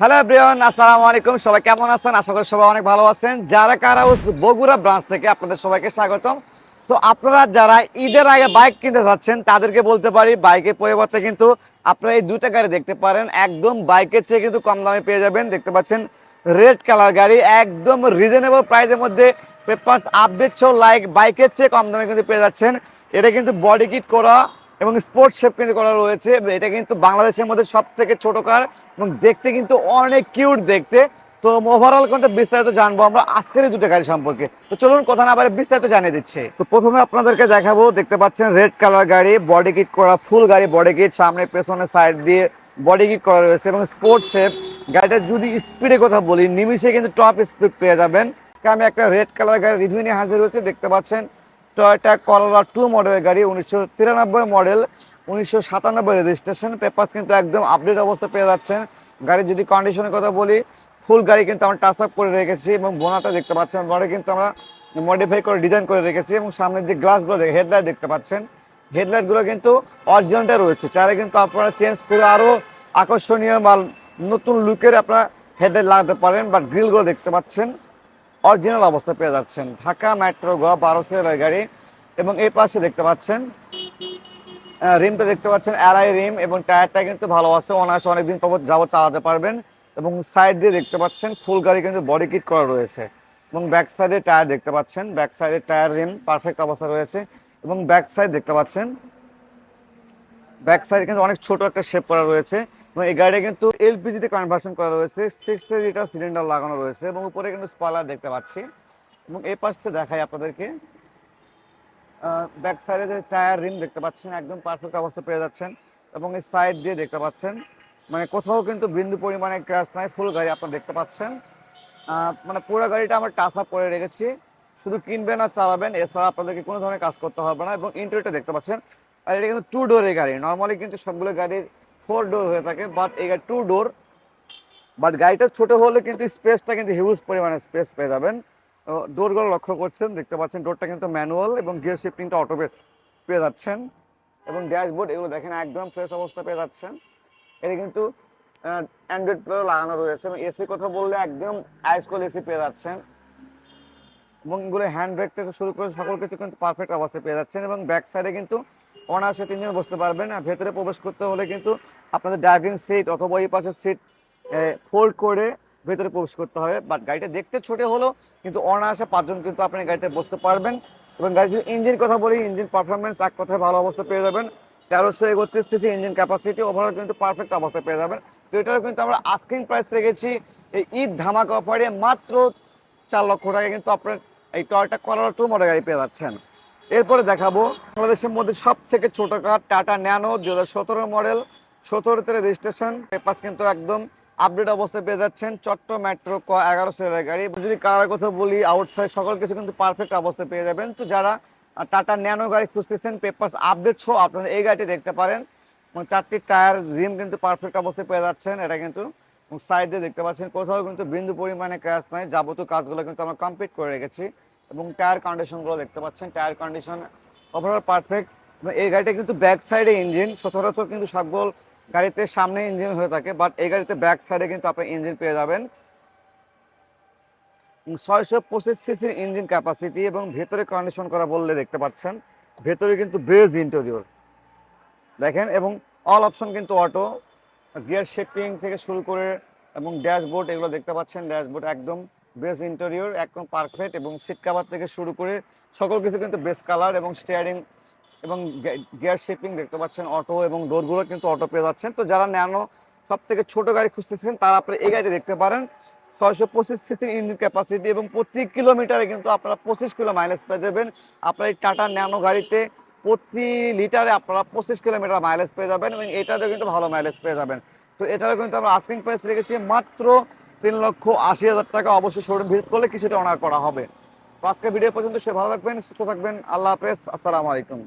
Hello everyone আসসালামু আলাইকুম সবাই কেমন আছেন? আশা করি সবাই অনেক ভালো আছেন। যারা কারা বগুড়া ব্রাঞ্চ থেকে আপনাদের সবাইকে স্বাগতম। তো আপনারা যারা ঈদের আগে বাইক কিনতে যাচ্ছেন, তাদেরকে বলতে পারি বাইকের পরিবর্তে কিন্তু আপনারা এই দুটা গাড়ি দেখতে পারেন। একদম বাইকের চেয়ে কিন্তু কম দামে পেয়ে যাবেন। দেখতে পাচ্ছেন রেড কালার গাড়ি, একদম রিজনেবল প্রাইসের মধ্যে পেপার আপডেট ছো লাইক বাইকের চেয়ে কম দামে কিন্তু পেয়ে যাচ্ছেন। এটা কিন্তু বডি কিট করা। এবং স্পোর্টস শেপ কিন্তু করা রয়েছে। এটা কিন্তু বাংলাদেশের মধ্যে সব থেকে ছোট কার এবং দেখতে কিন্তু অনেক কিউট দেখতে। তো ওভারঅল কিন্তু বিস্তারিত জানব আমরা আজকের দুটো গাড়ি সম্পর্কে। তো চলুন কথা না বারে বিস্তারিত জানিয়ে দিচ্ছে। তো প্রথমে আপনাদেরকে দেখাবো, দেখতে পাচ্ছেন রেড কালার গাড়ি বডি কিট করা ফুল গাড়ি বডি কিট সামনে, পেছনে সাইড দিয়ে বডি কিট করা রয়েছে এবং স্পোর্টস শেপ গাড়িটা যদি স্পিডের কথা বলি নিমিশে কিন্তু টপ স্পিড পেয়ে যাবেন। আমি একটা রেড কালার গাড়ি রিভিউ নিয়ে হাজির হয়েছে, দেখতে পাচ্ছেন টয়টা করলা টু মডেলের গাড়ি, উনিশশো তিরানব্বই মডেল উনিশশো সাতানব্বই রেজিস্ট্রেশন পেপার কিন্তু একদম আপডেট অবস্থা পেয়ে যাচ্ছেন। গাড়ির যদি কন্ডিশনের কথা বলি ফুল গাড়ি কিন্তু আমরা টাচ আপ করে রেখেছি এবং বোনাটা দেখতে পাচ্ছেন। বড় কিন্তু আমরা মডিফাই করে ডিজাইন করে রেখেছি এবং সামনের যে গ্লাসগুলো দেখে হেডলাইট দেখতে পাচ্ছেন। হেডলাইটগুলো কিন্তু অরিজিনালটা রয়েছে। চাইলে কিন্তু আপনারা চেঞ্জ করে আরও আকর্ষণীয় বা নতুন লুকের আপনারা হেডলাইট লাগাতে পারেন বা গ্রিলগুলো দেখতে পাচ্ছেন। অরিজিনাল অবস্থা পেয়ে যাচ্ছেন। ঢাকা মেট্রো গ বারো সিরিয়ালের গাড়ি এবং এই পাশে দেখতে পাচ্ছেন রিমটা দেখতে পাচ্ছেন অ্যালাই রিম এবং টায়ারটা কিন্তু ভালো আছে, অনায়াসে অনেকদিন পর যাবত চালাতে পারবেন এবং সাইড দিয়ে দেখতে পাচ্ছেন, ফুল গাড়ি কিন্তু বডি কিট করা রয়েছে এবং ব্যাক সাইডে টায়ার দেখতে পাচ্ছেন, ব্যাক সাইডে টায়ার রিম, পারফেক্ট অবস্থা রয়েছে এবং ব্যাক সাইড দেখতে পাচ্ছেন ব্যাক সাইডে কিন্তু অনেক ছোট একটা শেপ করা রয়েছে এবং এই গাড়িটা কিন্তু এলপিজিতে কনভার্সন করা রয়েছে। সিক্স লিটার সিলিন্ডার লাগানো রয়েছে এবং উপরে কিন্তু স্পয়লার দেখতে পাচ্ছি। এবং এই পাশ থেকে দেখাই আপনাদেরকে। ব্যাক সাইডে যে টায়ার রিম দেখতে পাচ্ছেন, একদম পারফেক্ট অবস্থা পেয়ে যাচ্ছেন এবং এই সাইড দিয়ে দেখতে পাচ্ছেন মানে কোথাও কিন্তু বিন্দু পরিমাণে ক্র্যাশ নাই ফুল গাড়ি আপনারা দেখতে পাচ্ছেন। মানে পুরো গাড়িটা আমরা টাচ আপ করে রেখেছি। শুধু কিনবেন আর চালাবেন, এছাড়া আপনাদেরকে কোনো ধরনের কাজ করতে হবে না এবং ইন্টারভিউটা দেখতে পাচ্ছেন। আর এটা কিন্তু টু ডোরের গাড়ি। নর্মালি কিন্তু সবগুলো গাড়ির ফোর ডোর হয়ে থাকে বাট এই গাড়ি টু ডোর বাট গাড়িটা ছোট হলে কিন্তু স্পেসটা কিন্তু হিউজ পরিমাণে স্পেস পেয়ে যাবেন। ডোরগুলো লক্ষ্য করছেন, দেখতে পাচ্ছেন ডোরটা কিন্তু ম্যানুয়াল এবং গিয়ার শিফটিংটা অটো পেয়ে যাচ্ছেন। এবং ড্যাশবোর্ড এগুলো দেখেন একদম ফ্রেশ অবস্থা পেয়ে যাচ্ছেন। এটা কিন্তু অ্যান্ড্রয়েড প্লে লাগানো রয়েছে এবং এসি কথা বললে একদম আইসকল এসি পেয়ে যাচ্ছেন। এবং এগুলো হ্যান্ড ব্রেক থেকে শুরু করে সকল কিছু কিন্তু পারফেক্ট অবস্থায় পেয়ে যাচ্ছেন এবং ব্যাক সাইডে কিন্তু অনায়াসে তিনজন বসতে পারবেন। আর ভেতরে প্রবেশ করতে হলে কিন্তু আপনাদের ড্রাইভিং সিট অথবা এই পাশের সিট ফোল্ড করে ভেতরে প্রবেশ করতে হবে। বাট গাড়িটা দেখতে ছোট হলেও কিন্তু অনায়াসে পাঁচজন কিন্তু আপনি গাড়িতে বসতে পারবেন। এবং গাড়ির যদি ইঞ্জিন কথা বলি ইঞ্জিন পারফরমেন্স এক কথায় ভালো অবস্থা পেয়ে যাবেন। তেরোশো একত্রিশ সিসি ইঞ্জিন ক্যাপাসিটি ওভারঅল কিন্তু পারফেক্ট অবস্থা পেয়ে যাবেন। তো এটারও কিন্তু আমরা আস্কিং প্রাইস রেখেছি। এই ঈদ ধামাকা অফারে মাত্র চার লক্ষ টাকা কিন্তু আপনার এই টয়টা করোলা টু মডেল গাড়ি পেয়ে যাচ্ছেন। এরপরে দেখাবো বাংলাদেশের মধ্যে সব থেকে ছোট কার টাটা ন্যানো দু হাজার সতেরো মডেল। সতেরোতে রেজিস্ট্রেশন পেপার কিন্তু একদম আপডেট অবস্থায় পেয়ে যাচ্ছেন চট্ট মেট্রো ক এগারো সিরিয়ালের গাড়ি। যদি কারার কথা বলি আউটসাইড সকল কিছু কিন্তু পারফেক্ট অবস্থায় পেয়ে যাবেন। তো যারা টাটা ন্যানো গাড়ি খুঁজতেছেন পেপার আপডেট ছো আপনারা এই গাড়িটি দেখতে পারেন। এবং চারটি টায়ার রিম কিন্তু পারফেক্ট অবস্থায় পেয়ে যাচ্ছেন। এটা কিন্তু সাইডে দেখতে পাচ্ছেন, কোথাও কিন্তু বিন্দু পরিমাণে ক্র্যাশ নাই। যাবতীয় কাজগুলো কিন্তু আমরা কমপ্লিট করে রেখেছি। এবং টায়ার কন্ডিশনগুলো দেখতে পাচ্ছেন। টায়ার কন্ডিশন ওভারঅল পারফেক্ট এই গাড়িটা কিন্তু ব্যাক সাইডে ইঞ্জিন সচরাচর কিন্তু সকল গাড়িতে সামনে ইঞ্জিন হয়ে থাকে বাট এই গাড়িতে ব্যাক সাইডে কিন্তু আপনি ইঞ্জিন পেয়ে যাবেন। ছয়শো পঁচিশ সিসির ইঞ্জিন ক্যাপাসিটি এবং ভেতরে কন্ডিশন করা বললে দেখতে পাচ্ছেন, ভেতরে কিন্তু বেজ ইন্টেরিয়র দেখেন, এবং অল অপশন কিন্তু অটো গিয়ার শেপিং থেকে শুরু করে এবং ড্যাশবোর্ড এগুলো দেখতে পাচ্ছেন ড্যাশবোর্ড একদম বেস ইন্টেরিয়র, একদম পারফেক্ট এবং সিট কাভার থেকে শুরু করে সকল কিছু কিন্তু বেস কালার এবং স্টিয়ারিং এবং গিয়ার শেপিং দেখতে পাচ্ছেন অটো এবং ডোরগুলো কিন্তু অটো পেয়ে যাচ্ছেন। তো যারা ন্যানো সব থেকে ছোট গাড়ি খুঁজতেছেন, তারা আপনি এই গাড়িতে দেখতে পারেন। ছয়শো পঁচিশ সিসির ইঞ্জিন ক্যাপাসিটি এবং প্রতি কিলোমিটারে কিন্তু আপনারা পঁচিশ কিলো মাইলেজ পেয়ে যাবেন। আপনার এই টাটা ন্যানো গাড়িতে প্রতি লিটারে আপনারা পঁচিশ কিলোমিটার মাইলেজ পেয়ে যাবেন এবং এটাতেও কিন্তু ভালো মাইলেজ পেয়ে যাবেন। তো এটারও কিন্তু আমরা আস্কিং প্রাইস রেখেছি মাত্র তিন লক্ষ আশি হাজার টাকা অবশ্যই শোরুম ভিজিট করলে কিছুটা অনার করা হবে। আজকে ভিডিও পর্যন্ত সে ভালো থাকবেন, সুস্থ থাকবেন, আল্লাহ হাফেজ, আসসালামু আলাইকুম।